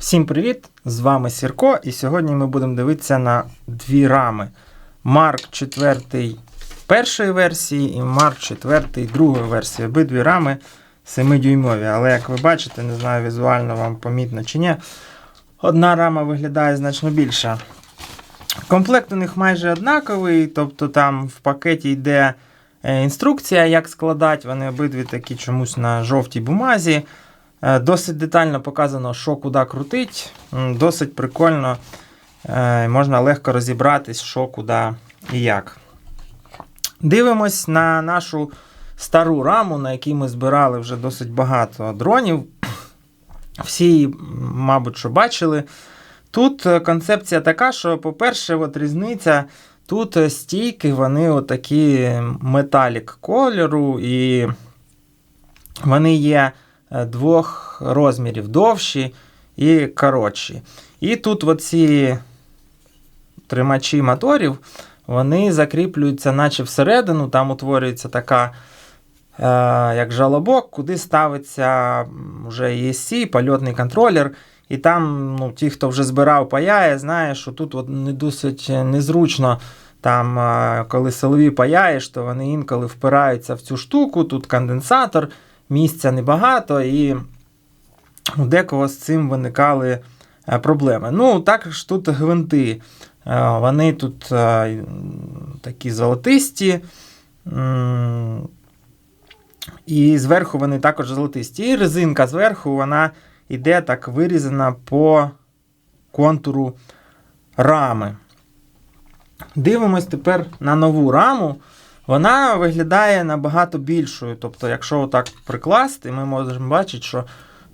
Всім привіт! З вами Сірко, і сьогодні ми будемо дивитися на дві рами. Марк 4 першої версії і Марк 4 другої версії. Обидві рами 7-дюймові. Але як ви бачите, не знаю, візуально вам помітно чи ні. Одна рама виглядає значно більша. Комплект у них майже однаковий, тобто там в пакеті йде е, інструкція, як складати. Вони обидві такі чомусь на жовтій бумазі. Е, Досить детально показано, що куди крутить. Досить прикольно. Е, Можна легко розібратись, що куди і як. Дивимось на нашу стару раму, на якій ми збирали вже досить багато дронів. Всі, мабуть, що бачили. Тут е, концепція така, що, по-перше, от різниця. Тут стійки, вони отакі металік кольору, і вони є двох розмірів довші і коротші. І тут оці тримачі моторів, вони закріплюються, наче всередину, там утворюється така. е, Як жалобок, куди ставиться вже ESC, польотний контролер. І там ну, ті, хто вже збирав паяє, знає, що тут от не досить незручно. Там, е, коли силові паяєш, то вони інколи впираються в цю штуку, тут конденсатор, місця небагато, і у декого з цим виникали е, проблеми. Ну, також тут гвинти. Е, Вони тут е, такі золотисті. І зверху вони також золотисті. І резинка зверху вона йде так вирізана по контуру рами. Дивимось тепер на нову раму. Вона виглядає набагато більшою. Тобто, якщо отак прикласти, ми можемо бачити, що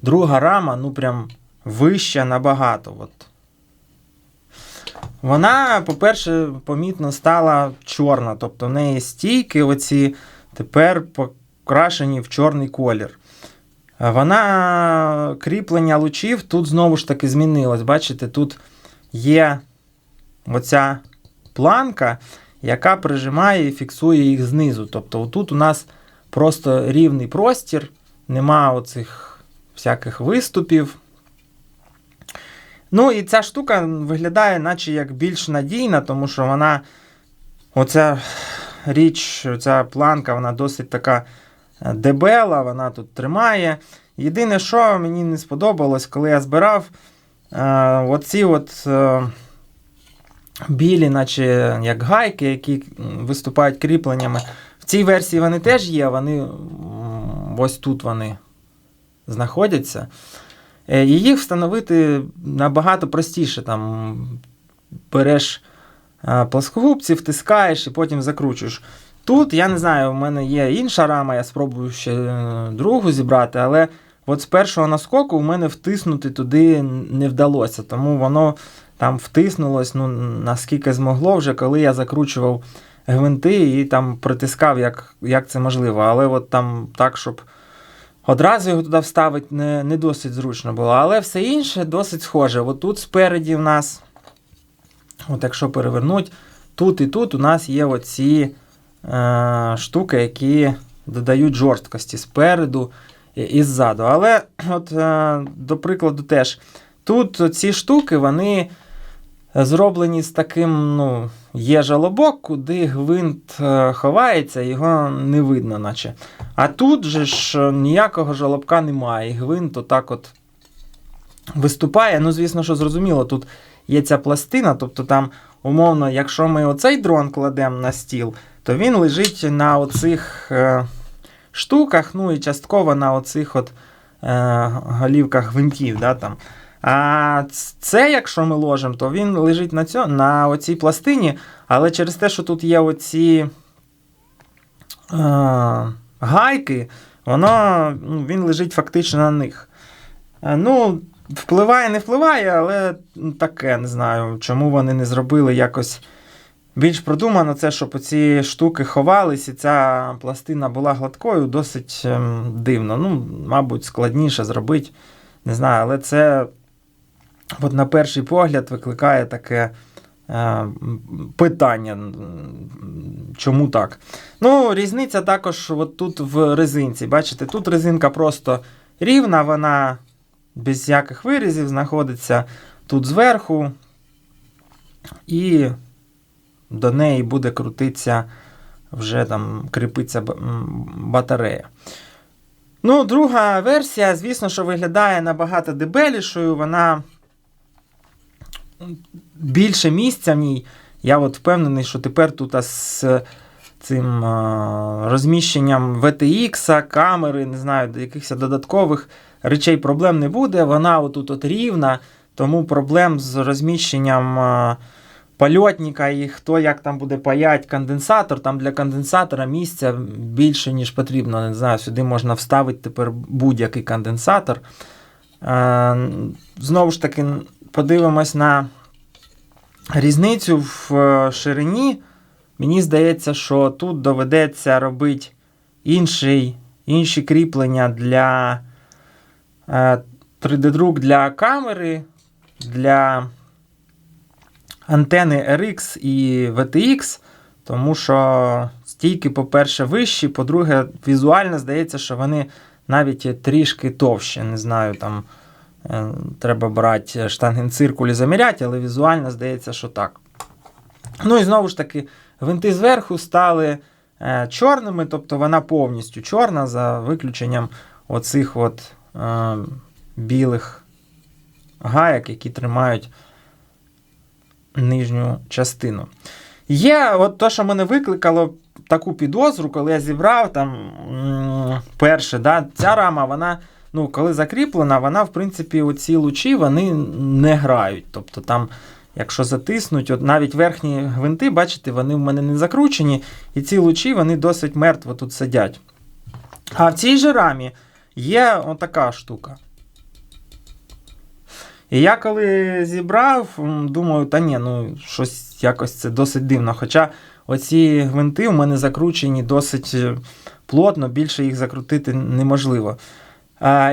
друга рама ну прям вища набагато. От. Вона, по-перше, помітно стала чорна. Тобто в неї стійки оці тепер покрашені в чорний колір. Вона кріплення лучів тут знову ж таки змінилось. Бачите, тут є оця планка, яка прижимає і фіксує їх знизу. Тобто, отут у нас просто рівний простір, нема оцих всяких виступів. Ну, і ця штука виглядає, наче як більш надійна, тому що вона, оця річ, ця планка, вона досить така е, дебела, вона тут тримає. Єдине, що мені не сподобалось, коли я збирав е, оці от. Білі, наче як гайки, які виступають кріпленнями. В цій версії вони теж є, вони ось тут вони знаходяться. Е, І їх встановити набагато простіше. Там береш е, плоскогубці, втискаєш і потім закручуєш. Тут, я не знаю, у мене є інша рама, я спробую ще е, другу зібрати, але от з першого наскоку у мене втиснути туди не вдалося. Тому воно там втиснулось, ну, наскільки змогло, вже коли я закручував гвинти і там притискав, як, як це можливо. Але от там так, щоб одразу його туди вставити, не, не досить зручно було. Але все інше досить схоже. От тут спереді в нас, от якщо перевернуть, тут і тут у нас є оці е, штуки, які додають жорсткості спереду і, ззаду. Але, от, е, до прикладу, теж. Тут ці штуки, вони зроблені з таким, ну, є жалобок, куди гвинт е, ховається, його не видно, наче. А тут же ж е, ніякого жалобка немає. І гвинт отак от виступає. Ну, звісно, що зрозуміло, тут є ця пластина, тобто там, умовно, якщо ми оцей дрон кладемо на стіл, то він лежить на оцих е, штуках, ну і частково на оцих от е, голівках гвинтів. Да, там. А це, якщо ми ложимо, то він лежить на цьо, на оцій пластині, але через те, що тут є оці е, гайки, воно, ну, він лежить фактично на них. Е, ну, впливає, не впливає, але таке, не знаю, чому вони не зробили якось більш продумано це, щоб ці штуки ховались, і ця пластина була гладкою, досить ем, дивно. Ну, мабуть, складніше зробити. Не знаю, але це от на перший погляд викликає таке е, питання, чому так. Ну, різниця також от тут в резинці. Бачите, тут резинка просто рівна, вона без всяких вирізів, знаходиться тут зверху, і до неї буде крутитися, вже там кріпиться батарея. Ну, друга версія, звісно, що виглядає набагато дебелішою, вона більше місця в ній. Я от впевнений, що тепер тут з цим розміщенням VTX, камери, не знаю, якихось додаткових речей проблем не буде. Вона отут от рівна, тому проблем з розміщенням а, польотника і хто як там буде паять конденсатор. Там для конденсатора місця більше, ніж потрібно. Не знаю, сюди можна вставити тепер будь-який конденсатор. Е, Знову ж таки, подивимось на різницю в е, ширині. Мені здається, що тут доведеться робити інший, інші кріплення для е, 3D-друк для камери, для антени RX і VTX, тому що стійки, по-перше, вищі, по-друге, візуально здається, що вони навіть трішки товщі. Не знаю, там е, треба брати штангенциркуль і заміряти, але візуально здається, що так. Ну і знову ж таки, гвинти зверху стали е, чорними, тобто вона повністю чорна, за виключенням оцих от е, білих гаяк, які тримають нижню частину. Є от те, що мене викликало таку підозру, коли я зібрав там перше, да, ця рама, вона, ну, коли закріплена, вона, в принципі, оці лучі вони не грають. Тобто там, якщо затиснуть, от навіть верхні гвинти, бачите, вони в мене не закручені, і ці лучі вони досить мертво тут сидять. А в цій же рамі є отака штука. І я коли зібрав, думаю, та ні, ну щось якось це досить дивно. Хоча оці гвинти у мене закручені досить е, плотно, більше їх закрутити неможливо.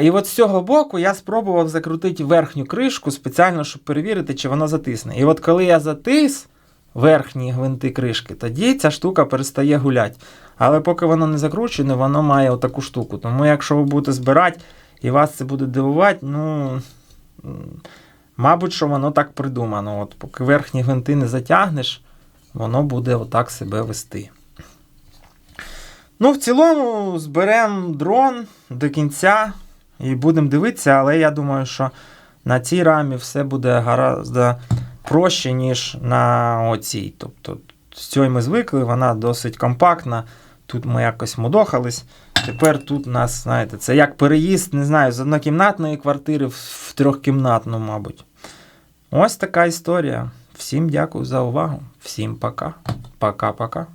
І от з цього боку я спробував закрутити верхню кришку спеціально, щоб перевірити, чи воно затисне. І от коли я затис верхні гвинти кришки, тоді ця штука перестає гуляти. Але поки воно не закручене, воно має отаку штуку. Тому якщо ви будете збирати і вас це буде дивувати, ну. Мабуть, що воно так придумано. От Поки верхні гвинти не затягнеш, воно буде отак себе вести. Ну, в цілому, зберемо дрон до кінця і будемо дивитися, але я думаю, що на цій рамі все буде гораздо проще, ніж на оцій. Тобто, з цією ми звикли, вона досить компактна. Тут ми якось мудохались. Тепер тут у нас, знаєте, це як переїзд, не знаю, з однокімнатної квартири в трьохкімнатну, мабуть. Ось така історія. Всім дякую за увагу. Всім пока. Пока-пока.